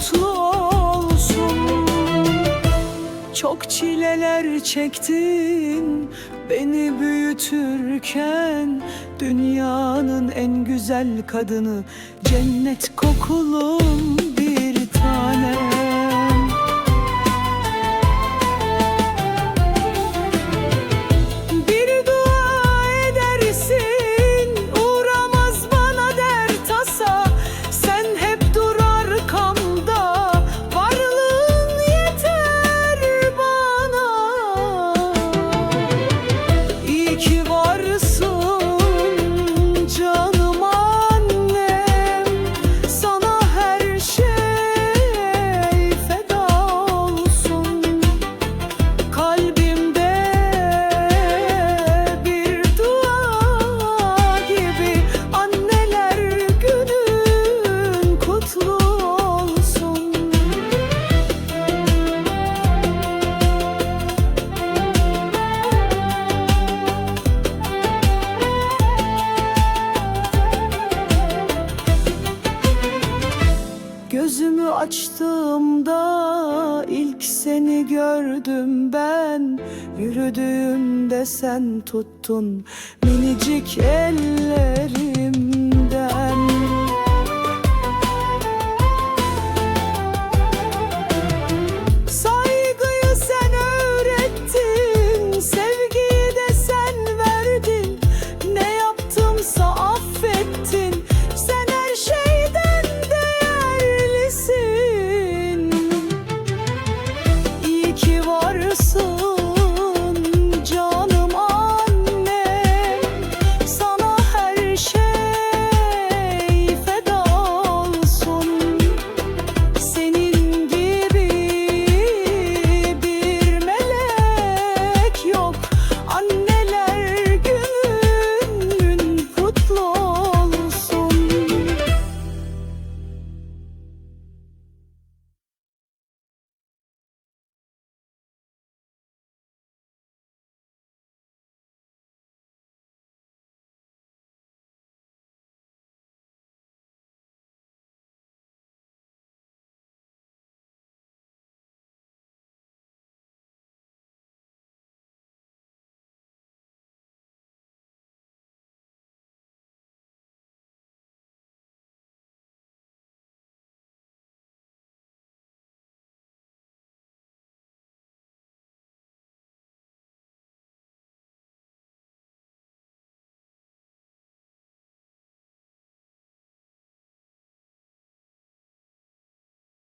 mutlu olsun. Çok çileler çektin beni büyütürken. Dünyanın en güzel kadını cennet kokulum. Gözümü açtığımda ilk seni gördüm ben. Yürüdüğümde sen tuttun minicik el